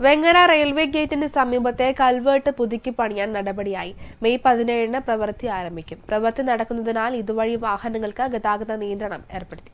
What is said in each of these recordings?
Vengara railway ഗേറ്റിന് സമീപത്തെ Calvert പുതുക്കി പണിയാൻ നടപടിയായി. മെയ് പതിനേഴിന് പ്രവൃത്തി ആരംഭിക്കും. പ്രവൃത്തി നടക്കുന്നതിനാൽ ഇതുവഴി വാഹനങ്ങൾക്ക് ഗതാഗത നിയന്ത്രണം ഏർപ്പെടുത്തി.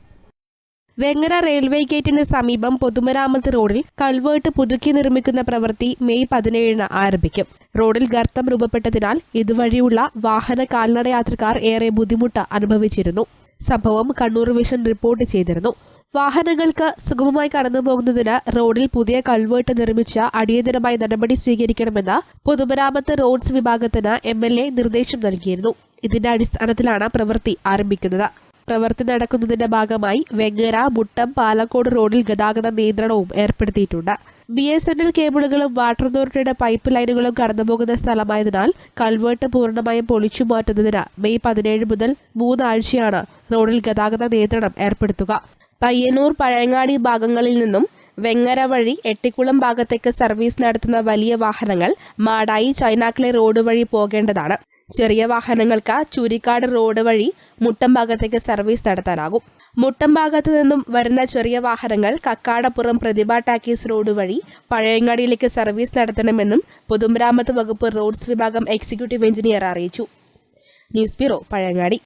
വെങ്ങര റെയിൽവേ ഗേറ്റിന് സമീപം പൊതുമരാമത്ത് റോഡിൽ കൽവേർട്ട് പുതുക്കി നിർമ്മിക്കുന്ന പ്രവൃത്തി മെയ് പതിനേഴിന് ആരംഭിക്കും. റോഡിൽ ഗർത്തം രൂപപ്പെട്ടതിനാൽ ഇതുവഴിയുള്ള വാഹന കാൽനട യാത്രക്കാർ ഏറെ ബുദ്ധിമുട്ട് അനുഭവിച്ചിരുന്നു. സംഭവം കണ്ണൂർ വിഷൻ റിപ്പോർട്ട് ചെയ്തിരുന്നു. വാഹനങ്ങൾക്ക് സുഗമമായി കടന്നു പോകുന്നതിന് റോഡിൽ പുതിയ കൾവേർട്ട് നിർമ്മിച്ച അടിയന്തരമായി നടപടി സ്വീകരിക്കണമെന്ന് പൊതുമരാമത്ത് റോഡ്സ് വിഭാഗത്തിന് എം എൽ എ നിർദ്ദേശം നൽകിയിരുന്നു. ഇതിന്റെ അടിസ്ഥാനത്തിലാണ് പ്രവൃത്തി ആരംഭിക്കുന്നത്. പ്രവൃത്തി നടക്കുന്നതിന്റെ ഭാഗമായി വെങ്ങര മുട്ടം പാലക്കോട് റോഡിൽ ഗതാഗത നിയന്ത്രണവും ഏർപ്പെടുത്തിയിട്ടുണ്ട്. ബി എസ് എൻ എൽ കേബിളുകളും വാട്ടർ അതോറിറ്റിയുടെ പൈപ്പ് ലൈനുകളും കടന്നുപോകുന്ന സ്ഥലമായതിനാൽ കൽവേട്ട് പൂർണമായും പൊളിച്ചു മാറ്റുന്നതിന് മെയ് പതിനേഴ് മുതൽ മൂന്നാഴ്ചയാണ് റോഡിൽ ഗതാഗത നിയന്ത്രണം ഏർപ്പെടുത്തുക. പയ്യന്നൂർ പഴയങ്ങാടി ഭാഗങ്ങളിൽ നിന്നും വെങ്ങര വഴി എട്ടിക്കുളം ഭാഗത്തേക്ക് സർവീസ് നടത്തുന്ന വലിയ വാഹനങ്ങൾ മാടായി ചൈനാക്ലെ റോഡ് വഴി പോകേണ്ടതാണ്. ചെറിയ വാഹനങ്ങൾക്ക് ചുരിക്കാട് റോഡ് വഴി മുട്ടം ഭാഗത്തേക്ക് സർവീസ് നടത്താനാകും. മുട്ടം ഭാഗത്തു നിന്നും വരുന്ന ചെറിയ വാഹനങ്ങൾ കക്കാടപ്പുറം പ്രതിഭ ടാക്കീസ് റോഡ് വഴി പഴയങ്ങാടിയിലേക്ക് സർവീസ് നടത്തണമെന്നും പൊതുമരാമത്ത് വകുപ്പ് റോഡ്സ് വിഭാഗം എക്സിക്യൂട്ടീവ് എഞ്ചിനീയർ അറിയിച്ചു. News bureau Pazhayangadi.